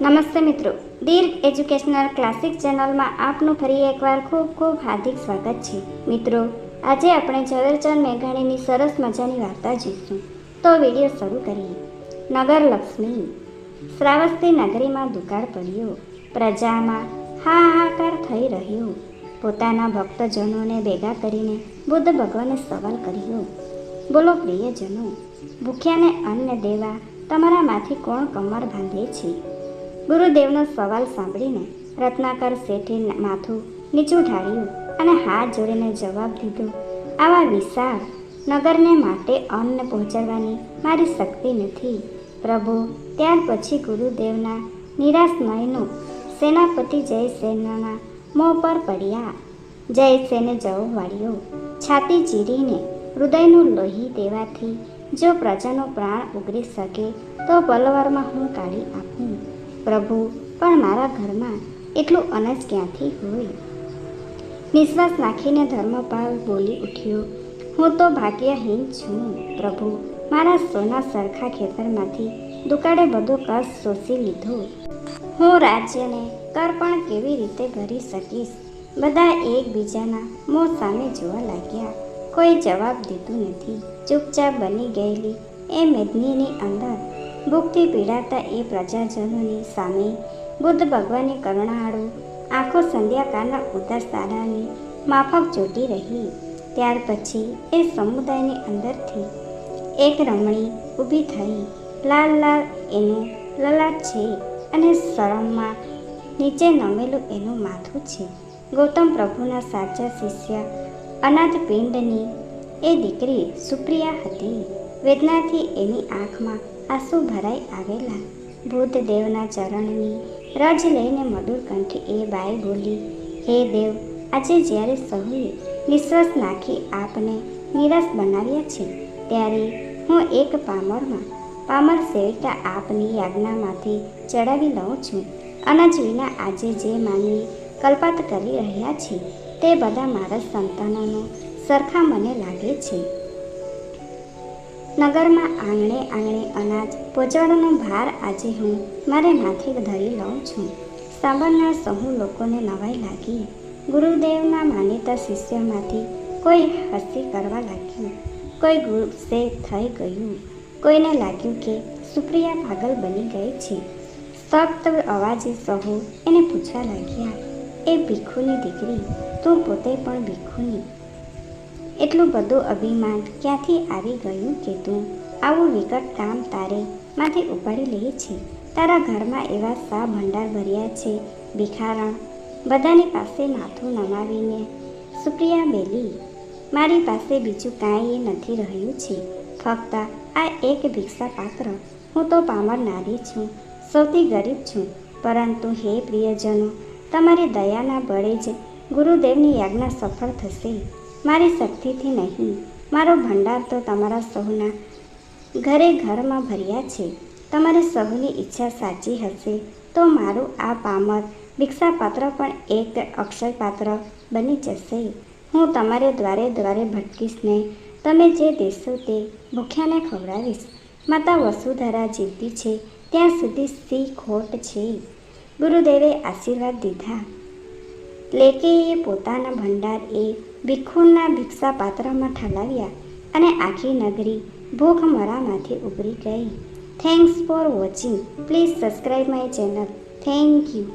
નમસ્તે મિત્રો. દીર્ઘ educational classic ચેનલમાં આપનું ફરી એકવાર ખૂબ ખૂબ હાર્દિક સ્વાગત છે. મિત્રો, આજે આપણે ઝવેરચંદ મેઘાણીની સરસ મજાની વાર્તા જોઈશું. તો વીડિયો શરૂ કરીએ. નગર લક્ષ્મી. શ્રાવસ્તી નગરીમાં દુકાળ પડ્યો. પ્રજામાં હાહાકાર થઈ રહ્યો. પોતાના ભક્તજનોને ભેગા કરીને બુદ્ધ ભગવાને સવાલ કર્યો. બોલો પ્રિયજનો, ભૂખ્યાને અન્ન દેવા તમારામાંથી કોણ કમર બાંધે છે? ગુરુદેવનો સવાલ સાંભળીને રત્નાકર શેઠે માથું નીચું ઢાળ્યું અને હાથ જોડીને જવાબ દીધો, આવા વિશાળ નગરને માટે અન્ન પહોંચાડવાની મારી શક્તિ નથી. પ્રભુ, ત્યાર પછી ગુરુદેવના નિરાશ નયનું સેનાપતિ જયસેનના મોં પર પડ્યા. જયસેને જવું વાળ્યો, છાતી ચીરીને હૃદયનું લોહી દેવાથી જો પ્રજાનો પ્રાણ ઉગરી શકે, તો પલવારમાં હું કાઢી આપું પ્રભુ, પણ મારા ઘરમાં એટલું અનાજ ક્યાંથી હોય? નિશ્વાસ નાખીને ધર્મપાલ બોલી ઉઠ્યો, હું તો ભાગ્યહીન છું, પ્રભુ. મારા સોના સરખા ખેતરમાંથી દુકાળે બધો કસ શોષી લીધો. હું રાજ્યને કર પણ કેવી રીતે ભરી શકીશ? બધા એકબીજાના મોં સામે જોવા લાગ્યા. કોઈ જવાબ દીધું નથી. ચૂપચાપ બની ગયેલી એ મેદનીની અંદર ભૂખથી પીડાતા એ પ્રજાજનોની સામે બુદ્ધ ભગવાનની કરુણાળુ આંખો સંધ્યાકાળના ઉદાસ તારાની માફક ચોટી રહી. ત્યાર પછી એ સમુદાયની અંદરથી એક રમણી ઊભી થઈ. લાલ લાલ એનું લલાટ છે અને શરમમાં નીચે નમેલું એનું માથું છે. ગૌતમ પ્રભુના સાચા શિષ્ય અનાથ પિંડની. એ દીકરી સુપ્રિયા હતી. વેદનાથી એની આંખમાં આંસુ ભરાઈ આવેલા. ભૂતદેવના ચરણની રજ લઈને મધુર કંઠે એ બાઈ બોલી, હે દેવ, આજે જ્યારે સહુએ નિશ્વાસ નાખી આપને નિરાશ બનાવ્યા છે, ત્યારે હું એક પામરમાં પામર સેવિકા આપની યાજ્ઞામાંથી ચડાવી લઉં છું. અનાજ વિના આજે જે માનવી કલ્પાત કરી રહ્યા છે. તે બધા મારા સંતાનોનો સરખા મને લાગે છે. નગરમાં આંગણે આંગણે અનાજ પહોંચાડવાનો ભાર આજે હું મારે માથે ધરી લઉં છું. સાંભળનાર સહુ લોકોને નવાઈ લાગી. ગુરુદેવના માનીતા શિષ્યમાંથી કોઈ હસી કરવા લાગ્યું. કોઈ ગુસ્સે થઈ ગયું. કોઈને લાગ્યું કે સુપ્રિયા પાગલ બની ગઈ છે. સખ્ત અવાજે સહુ એને પૂછવા લાગ્યા એ ભીખુની દીકરી, તું પોતે પણ ભીખુની. એટલું બધું અભિમાન ક્યાંથી આવી ગયું કે તું આવું વિકટ કામ તારે માથે ઉપાડી લે છે? તારા ઘરમાં એવા સા ભંડાર ભર્યા છે? ભિખારણ બધાની પાસે માથું નમાવીને, સુપ્રિયા બેલી, મારી પાસે બીજું કાંઈ નથી રહ્યું છે. ફક્ત આ એક ભિક્ષા પાત્ર હું તો પામર નારી છું, સૌથી ગરીબ છું. પરંતુ હે પ્રિયજનો તમારી દયાના બળે જ ગુરુદેવની યાજ્ઞા સફળ થશે. મારી શક્તિથી નહીં, મારો ભંડાર તો તમારા સૌના ઘરે ઘરમાં ભર્યા છે. તમારી સૌની ઈચ્છા સાચી હશે તો મારું આ પામર ભિક્ષાપાત્ર પણ એક અક્ષયપાત્ર બની જશે. હું તમારે દ્વારે દ્વારે ભટકીશ ને તમે જે દેશો તે ભૂખ્યાને ખવડાવીશ. માતા વસુધરા જીવતી છે, ત્યાં સુધી સી ખોટ છે. ગુરુદેવે આશીર્વાદ દીધા. લેકેએ પોતાના ભંડાર એ ભિક્ષુના ભિક્ષા પાત્રમાં ઠલાવ્યા અને આખી નગરી ભૂખમરામાંથી ઉભરી ગઈ. Thanks for watching please subscribe my channel thank you